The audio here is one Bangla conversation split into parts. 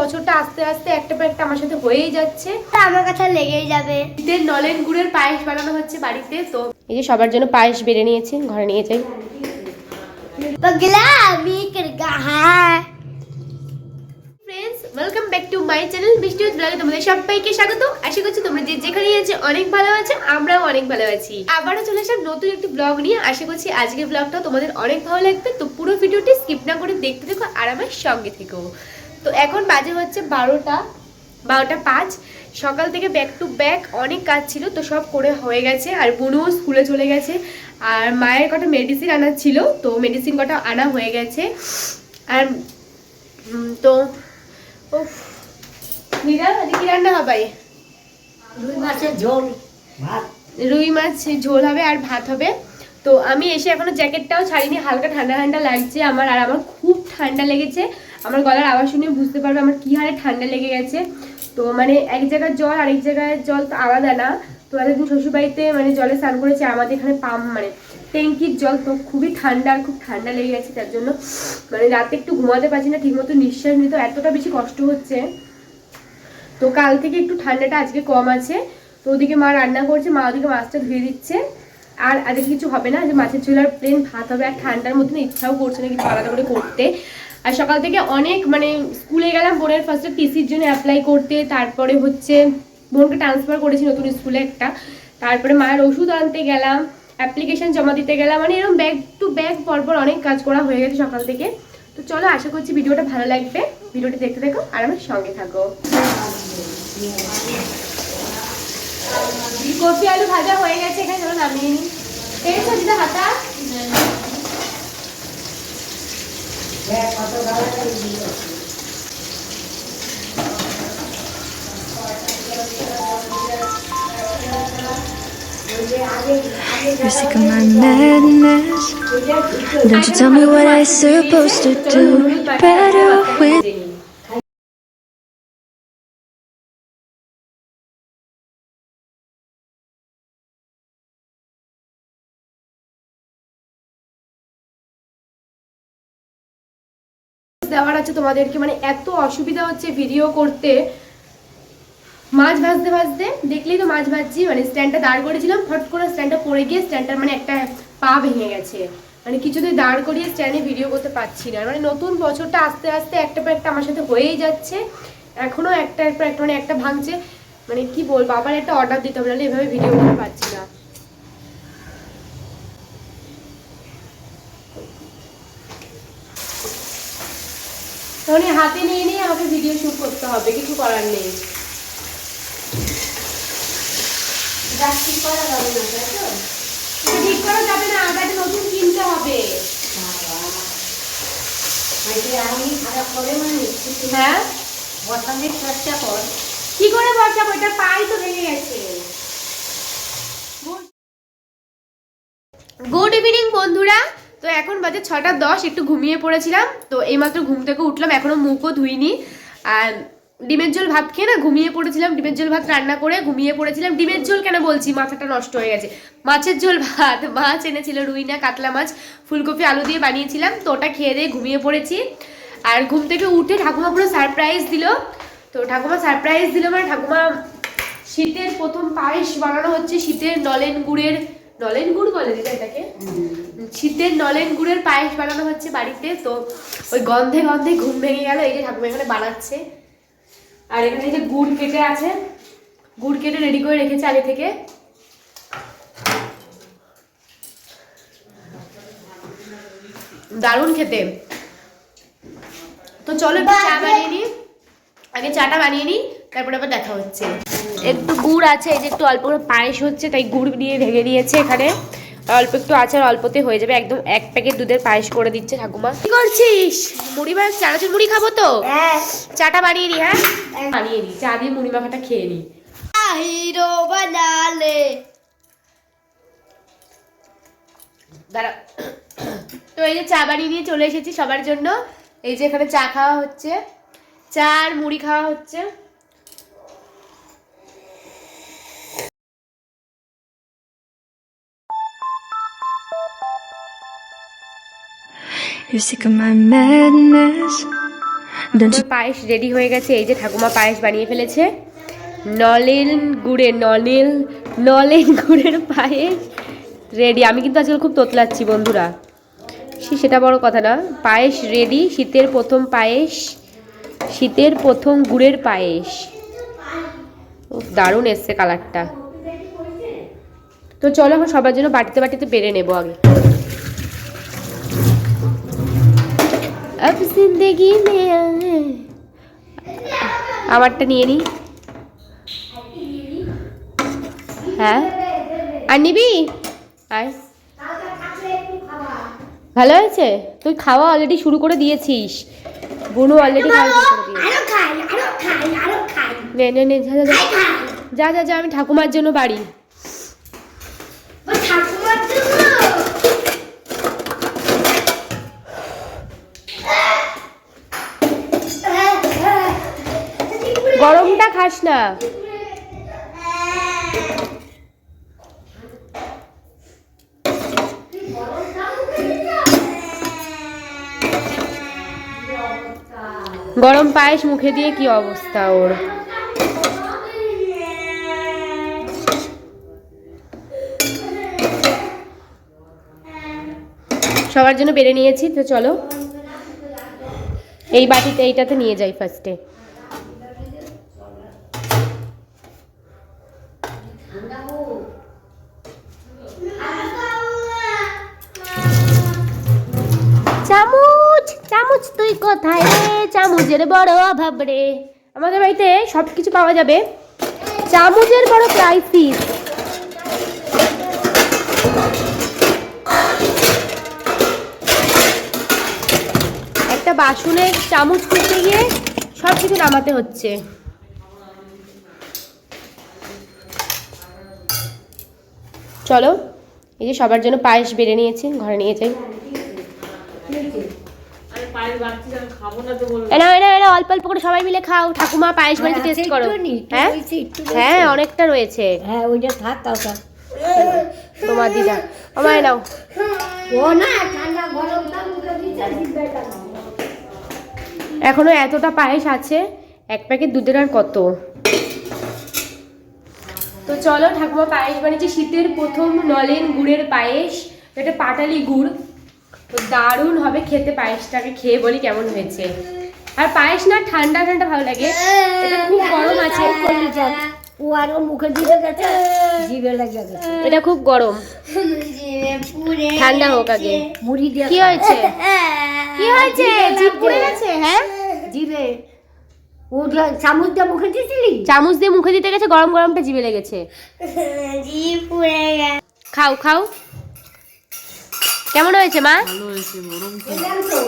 বছরটা আস্তে আস্তে একটা পর একটা আমার সাথে হয়েই যাচ্ছে। আমার কাছে লেগেই যাবে। শীতের নলেন গুড়ের পায়েস বানানো হচ্ছে বাড়িতে তো এই যে সবার জন্য পায়েস বেড়ে নিয়েছি ঘরে নিয়ে যাই। Welcome back to my channel তোমরা যে যেখানে অনেক আমরাও অনেক আবারও চলে নতুন একটি ব্লগ নিয়ে। করছি ব্লগটা তোমাদের অনেক ভালো লাগবে তো পুরো ভিডিওটি স্কিপ না করে দেখতে দেখো আর আমার সঙ্গে থেকো। তো এখন বাজে হচ্ছে বারোটা বারোটা পাঁচ। সকাল থেকে ব্যাক টু ব্যাক অনেক কাজ ছিল তো সব করে হয়ে গেছে। আর বুনুও স্কুলে চলে গেছে। আর মায়ের কটা মেডিসিন আনার ছিল তো মেডিসিন কটা আনা হয়ে গেছে। আর তো আজকে কি রান্না হবে? দুই মাসের ঝোল ভাত। রুই মাছ ঝোল হবে আর ভাত হবে। তো আমি এসে এখনও জ্যাকেটটাও ছাড়িনি হালকা ঠান্ডা ঠান্ডা লাগছে আমার আর আমার খুব ঠান্ডা লেগেছে। আমার গলার আওয়াজ শুনে বুঝতে পারবে আমার কি হারে ঠান্ডা লেগে গেছে। তো মানে এক জায়গার জল, আরেক জায়গায় জল তো আলাদা না। তো একদিন শ্বশুরবাড়িতে মানে জলে স্নান করেছে, আমাদের এখানে পাম্প মানে ট্যাঙ্কির জল তো খুবই ঠান্ডা আর খুব ঠান্ডা লেগে গেছে তার জন্য। মানে রাতে একটু ঘুমাতে পারছি না, ঠিকমতো নিঃশ্বাস নিতে এতটা বেশি কষ্ট হচ্ছে। তো কাল থেকে একটু ঠান্ডাটা আজকে কম আছে। তো ওদিকে মা রান্না করছে, মা ওদিকে মাছটা ধুয়ে দিচ্ছে। আর আজকে কিছু হবে না, যে মাছের ঝোল আর প্লেন ভাত হবে। আর ঠান্ডার মতন ইচ্ছাও করছে না কিছু আলাদা করে করতে। আর সকাল থেকে অনেক মানে স্কুলে গেলাম বোনের ফার্স্টে টিসির জন্য অ্যাপ্লাই করতে, তারপরে হচ্ছে বোনকে ট্রান্সফার করেছি নতুন স্কুলে একটা। তারপরে মায়ের ওষুধ আনতে গেলাম অ্যাপ্লিকেশন জমা দিতে গেলাম মানে এরকম ব্যাগ টু ব্যাগ পরপর অনেক কাজ করা হয়ে গেছে সকাল থেকে। তো চলো, আশা করছি ভিডিওটা ভালো লাগবে। ভিডিওটা দেখতে থাকো আর আমার সঙ্গে থাকো। কফি আলু ভাজা হয়ে গেছে, এখানে চলো নামিয়ে নিই। হাতা? You're sick of my madness. Don't you tell me what I'm supposed to do better with. দেওয়ার আছে তোমাদেরকে মানে এত অসুবিধা হচ্ছে ভিডিও করতে। মাছ ভাজতে ভাজতে, দেখলেই তো মাছ ভাজছি মানে স্ট্যান্ডটা দাঁড় করেছিলাম ফট করে স্ট্যান্ডটা পড়ে গিয়ে স্ট্যান্ডটার মানে একটা পা ভেঙে গেছে। মানে কিছুতেই দাঁড় করিয়ে স্ট্যান্ডে ভিডিও করতে পারছি না। মানে নতুন বছরটা আস্তে আস্তে একটা পর একটা আমার সাথে হয়েই যাচ্ছে। এখনও একটা পর একটা মানে একটা ভাঙছে। মানে কি বলব, আবার একটা অর্ডার দিতে হবে, নাহলে এভাবে ভিডিও করতে পারছি না। তখন এই হাতে নিয়ে নিয়ে আমাকে ভিডিও শুট করতে হবে কিছু করার নেই। ঠিক করা যাবে না তাই তো? ঠিক করা যাবে না আবার নতুন কিনতে হবে। মানে মানে হ্যাঁ? বসানের চেষ্টা কর। কি করে বসাবো এটা পাই তো ভেঙে গেছে। গুড ইভিনিং বন্ধুরা। তো এখন বাজে ছটা দশ, একটু ঘুমিয়ে পড়েছিলাম, তো এইমাত্র ঘুম থেকে উঠলাম, এখনও মুখও ধুইনি। আর ডিমের ঝোল ভাত খেয়ে না ঘুমিয়ে পড়েছিলাম, ডিমের ঝোল ভাত রান্না করে ঘুমিয়ে পড়েছিলাম। ডিমের ঝোল কেন বলছি? মাথাটা নষ্ট হয়ে গেছে। মাছের ঝোল ভাত, মাছ এনেছিল রুইনা, কাতলা মাছ, ফুলকপি, আলু দিয়ে বানিয়েছিলাম, তো ওটা খেয়ে দিয়ে ঘুমিয়ে পড়েছি। আর ঘুম থেকে উঠে ঠাকুমা পুরো সারপ্রাইজ দিল। তো ঠাকুমা সারপ্রাইজ দিল মানে ঠাকুমা শীতের প্রথম পায়েস বানানো হচ্ছে, শীতের নলেন গুড়ের, নলেন গুড় বলে দিদা এটাকে? শীতের নলেন গুড়ের পায়েস বানানো হচ্ছে বাড়িতে, তো ওই গন্ধে গন্ধে ঘুম ভেঙে গেল। এই যে ঠাকুমা এখানে বানাচ্ছে। আর এখানে যে গুড় কেটে আছে, গুড় কেটে রেডি করে রেখেছে আগে থেকে। দারুণ খেতে। তো চলো একটু চা বানিয়ে নিই। আগে চাটা বানিয়ে নিই, তারপরে আবার দেখা হচ্ছে। একটু গুড় আছে, এই যে একটু অল্প করে পায়েস হচ্ছে, তাই গুড় দিয়ে ঢেকে দিয়েছে এখানে। অল্প একটু আছে আর অল্পতে হয়ে যাবে। একদম এক প্যাকেট দুধের পায়েস করে দিচ্ছে ঠাকুমা। কি করছিস? মুড়ি মাছ চানাচুর মুড়ি খাব তো? হ্যাঁ। চাটা বানিয়ে নি হ্যাঁ? বানিয়ে নি চা দিয়ে মুড়ি মাখাটা খেয়ে নি। হিরো বানালে। দাঁড়া তো এই যে চা বানিয়ে নিয়ে চলে এসেছি সবার জন্য। এই যে এখানে চা খাওয়া হচ্ছে। চা আর মুড়ি খাওয়া হচ্ছে। You're sick of my madness. Don't you পায়েস রেডি হয়ে গেছে? এই যে ঠাকুমা পায়েস বানিয়ে ফেলেছে। নলেন গুড়ের নলেন নলেন গুড়ের পায়েস রেডি আমি কিন্তু আজকাল খুব তোতলাচ্ছি বন্ধুরা। সে সেটা বড় কথা না। পায়েস রেডি শীতের প্রথম পায়েস শীতের প্রথম গুড়ের পায়েস। উফ, দারুণ এসছে কালারটা তো চলো এখন সবার জন্য বাটিতে বাটিতে পেরে নেব আগে। अब जिंदगी में आए আমারটা নিয়ে নি হ্যাঁ আর নিবি আয় ভালো হয়েছে তুই খাওয়া অলরেডি শুরু করে দিয়েছিস বুনু অলরেডি খাওয়া শুরু করে দিয়েছে আরো খাই আরো খাই আরো খাই নে নে নে যা যা যা। খাই যা যা যা আমি ঠাকুমার জন্য বাড়ি গরমটা খাস না। গরম পায়েস মুখে দিয়ে কি অবস্থা ওর? সবার জন্য বেড়ে নিয়েছি, তো চলো। এই বাটিতে, এইটাতে নিয়ে যাই ফার্স্টে চামচ তুই কোথায় রে? বড় অভাব রে। আমাদের বাড়িতে সব কিছু পাওয়া যাবে। চামচের বড় ক্রাইসিস একটা বাসনের চামচ করতে গিয়ে সব কিছু নামাতে হচ্ছে। চলো, এই যে সবার জন্য পায়েস বেড়ে নিয়েছি, ঘরে নিয়ে যাই। অল্প অল্প করে সবাই মিলে খাও। ঠাকুমা পায়েস বাড়িতে টেস্ট করো। হ্যাঁ? হ্যাঁ অনেকটা রয়েছে। হ্যাঁ ওইটা থাক তাও থাক। তোমার দিদা আমায় নাও। ও না ঠান্ডা গরম মুখে দিতে দিবে এখনও এতটা পায়েস আছে এক প্যাকেট দুধের আর কত? তো চলো ঠাকুমা পায়েস বানিয়েছে শীতের প্রথম নলেন গুড়ের পায়েস এটা পাটালি গুড়। তো দারুণ হবে খেতে পায়েসটাকে খেয়ে বলি কেমন হয়েছে। আর পায়েস না ঠান্ডা ঠান্ডা ভালো লাগে। এটা খুব গরম আছে। ও আরও মুখে দিতে গেছে। জিভে লেগে এটা খুব গরম। ঠান্ডা হোক আগে। মুড়ি দিয়ে কি হয়েছে? কি হয়েছে? জিভ পুড়ে গেছে হ্যাঁ? জিভে। ও চামচ দিয়ে মুখে চামচ দিয়ে মুখে দিতে গেছে গরম গরমটা জিভে লেগেছে। জিভ পুড়ে গেছে। খাও খাও। কেমন হয়েছে মা? এলাম তো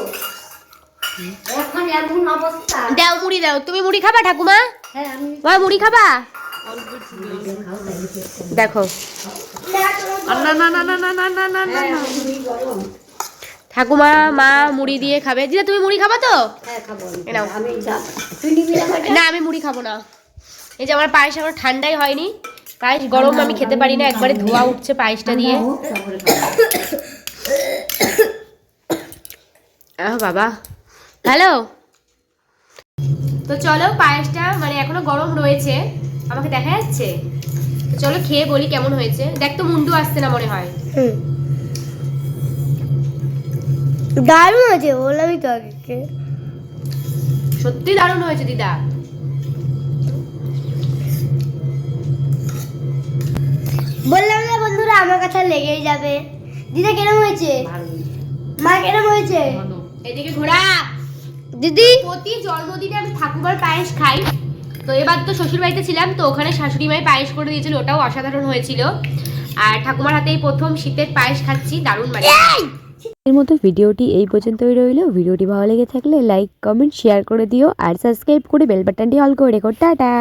এখন এমন অবস্থা দাও মুড়ি দাও। তুমি মুড়ি খাবা ঠাকুমা? হ্যাঁ মা মুড়ি খাবা? দেখো। ঠাকুমা মা মুড়ি দিয়ে খাবে। দিদা তুমি মুড়ি খাবা তো? হ্যাঁ না আমি মুড়ি খাব না। এই যে আমার পায়েস এখন ঠান্ডাই হয়নি। পায়েস গরম আমি খেতে পারি না। একবারে ধোয়া উঠছে পায়েসটা দিয়ে। আহ বাবা। হ্যালো? তো চলো পায়েসটা মানে এখনও গরম রয়েছে আমাকে দেখা যাচ্ছে? তো চলো খেয়ে বলি কেমন হয়েছে। দেখ তো মুন্ডু আসছে না মনে হয়। দারুণ আছে বললামই তো আগে সত্যি দারুণ হয়েছে দিদা। বললাম না বন্ধুরা আমার কথা লেগেই যাবে। দিদা কেরম হয়েছে? মা কেরম হয়েছে? এদিকে ঘোরা। দিদি? প্রতি জন্মদিনে আমি ঠাকুমার পায়েস খাই। তো এবার তো শ্বশুর বাড়িতে ছিলাম তো ওখানে শাশুড়ি মাই পায়েস করে দিয়েছিল ওটাও অসাধারণ হয়েছিল। আর ঠাকুমার হাতে এই প্রথম শীতের পায়েস খাচ্ছি দারুণ মানে। এর মতো ভিডিওটি এই পর্যন্তই রইল। ভিডিওটি ভালো লেগে থাকলে লাইক কমেন্ট শেয়ার করে দিও। আর সাবস্ক্রাইব করে বেল বাটনটি অল করে রেখো। টাটা!